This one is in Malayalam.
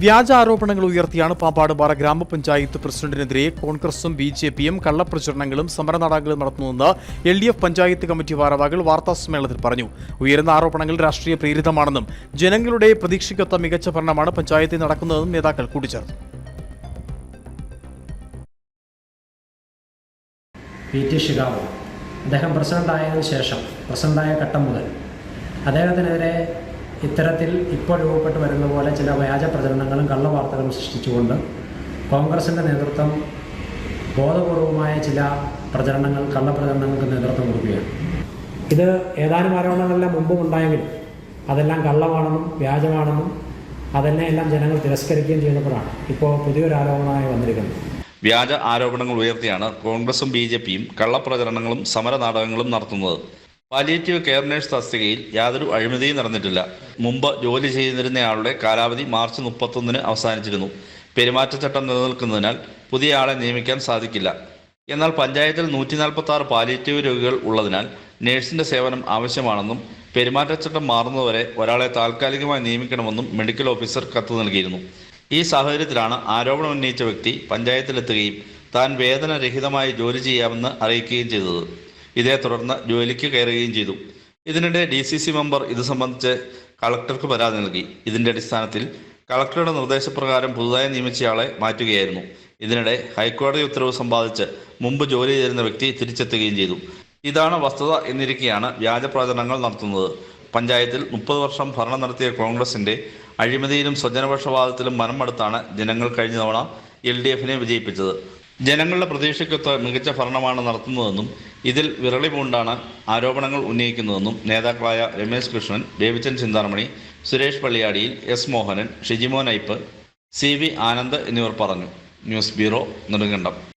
വ്യാജ ആരോപണങ്ങൾ ഉയർത്തിയാണ് പാമ്പാടുപാറ ഗ്രാമപഞ്ചായത്ത് പ്രസിഡന്റിനെതിരെ കോൺഗ്രസും ബി ജെ പിയും കള്ളപ്രചരണങ്ങളും സമരനാടകങ്ങളും നടത്തുന്നുവെന്ന് L D F panchayat committee ഭാരവാഹികൾ വാർത്താസമ്മേളനത്തിൽ പറഞ്ഞു. ഉയർന്ന ആരോപണങ്ങൾ രാഷ്ട്രീയ പ്രേരിതമാണെന്നും ജനങ്ങളുടെ പ്രതീക്ഷയ്ക്കൊത്ത മികച്ച ഭരണമാണ് പഞ്ചായത്തിൽ നടക്കുന്നതെന്നും നേതാക്കൾ കൂട്ടിച്ചേർത്തു. പി ടി അദ്ദേഹം പ്രസിഡന്റായതിനു ശേഷം പ്രസിഡന്റായ ഘട്ടം മുതൽ അദ്ദേഹത്തിനെതിരെ ഇത്തരത്തിൽ ഇപ്പോൾ രൂപപ്പെട്ട് വരുന്ന പോലെ ചില വ്യാജ പ്രചരണങ്ങളും കള്ളവാർത്തകളും സൃഷ്ടിച്ചുകൊണ്ട് കോൺഗ്രസിന്റെ നേതൃത്വം ബോധപൂർവമായ ചില പ്രചരണങ്ങൾ കള്ളപ്രചരണങ്ങൾക്ക് നേതൃത്വം കൊടുക്കുകയാണ്. ഇത് ഏതാനും ആരോപണങ്ങളെല്ലാം മുമ്പും ഉണ്ടായെങ്കിലും അതെല്ലാം കള്ളമാണെന്നും വ്യാജമാണെന്നും അതെന്നെ എല്ലാം ജനങ്ങൾ തിരസ്കരിക്കുകയും ചെയ്തപ്പോഴാണ് ഇപ്പോൾ പുതിയൊരു ആരോപണമായി വന്നിരിക്കുന്നത്. വ്യാജ ആരോപണങ്ങൾ ഉയർത്തിയാണ് കോൺഗ്രസും ബി ജെ പിയും കള്ളപ്രചരണങ്ങളും സമരനാടകങ്ങളും നടത്തുന്നത്. പാലിയേറ്റീവ് കെയർ നഴ്സ് തസ്തികയിൽ യാതൊരു അഴിമതിയും നടന്നിട്ടില്ല. മുമ്പ് ജോലി ചെയ്തിരുന്നയാളുടെ കാലാവധി മാർച്ച് മുപ്പത്തൊന്നിന് അവസാനിച്ചിരുന്നു. പെരുമാറ്റച്ചട്ടം നിലനിൽക്കുന്നതിനാൽ പുതിയ ആളെ നിയമിക്കാൻ സാധിക്കില്ല. എന്നാൽ പഞ്ചായത്തിൽ നൂറ്റി നാൽപ്പത്തി ആറ് പാലിയേറ്റീവ് രോഗികൾ ഉള്ളതിനാൽ നഴ്സിന്റെ സേവനം ആവശ്യമാണെന്നും പെരുമാറ്റച്ചട്ടം മാറുന്നതുവരെ ഒരാളെ താൽക്കാലികമായി നിയമിക്കണമെന്നും മെഡിക്കൽ ഓഫീസർ കത്ത് നൽകിയിരുന്നു. ഈ സാഹചര്യത്തിലാണ് ആരോപണം ഉന്നയിച്ച വ്യക്തി പഞ്ചായത്തിലെത്തുകയും താൻ വേതനരഹിതമായി ജോലി ചെയ്യാമെന്ന് അറിയിക്കുകയും ചെയ്തത്. ഇതേ തുടർന്ന് ജോലിക്ക് കയറുകയും ചെയ്തു. ഇതിനിടെ ഡി സി സി മെമ്പർ ഇത് സംബന്ധിച്ച് കളക്ടർക്ക് പരാതി നൽകി. ഇതിന്റെ അടിസ്ഥാനത്തിൽ കളക്ടറുടെ നിർദ്ദേശപ്രകാരം പുതുതായി നിയമിച്ചയാളെ മാറ്റുകയായിരുന്നു. ഇതിനിടെ ഹൈക്കോടതി ഉത്തരവ് സമ്പാദിച്ച് മുമ്പ് ജോലി ചെയ്തിരുന്ന വ്യക്തി തിരിച്ചെത്തുകയും ചെയ്തു. ഇതാണ് വസ്തുത എന്നിരിക്കെയാണ് വ്യാജ പ്രചരണങ്ങൾ നടത്തുന്നത്. പഞ്ചായത്തിൽ മുപ്പത് വർഷം ഭരണം നടത്തിയ കോൺഗ്രസിന്റെ അഴിമതിയിലും സ്വജനപക്ഷപാതത്തിലും മനമടുത്താണ് ജനങ്ങൾ കഴിഞ്ഞ തവണ എൽ ഡി എഫിനെ വിജയിപ്പിച്ചത്. ജനങ്ങളുടെ പ്രതീക്ഷയ്ക്കൊത്ത് മികച്ച ഭരണമാണ് നടത്തുന്നതെന്നും ഇതിൽ വിരളി പൂണ്ടാണ് ആരോപണങ്ങൾ ഉന്നയിക്കുന്നതെന്നും നേതാക്കളായ Ramesh Krishnan Ravichand Chintamani Suresh പള്ളിയാടിയിൽ S Mohanan Shijimon Ipe C V Anand എന്നിവർ പറഞ്ഞു. News bureau Nedumkandam.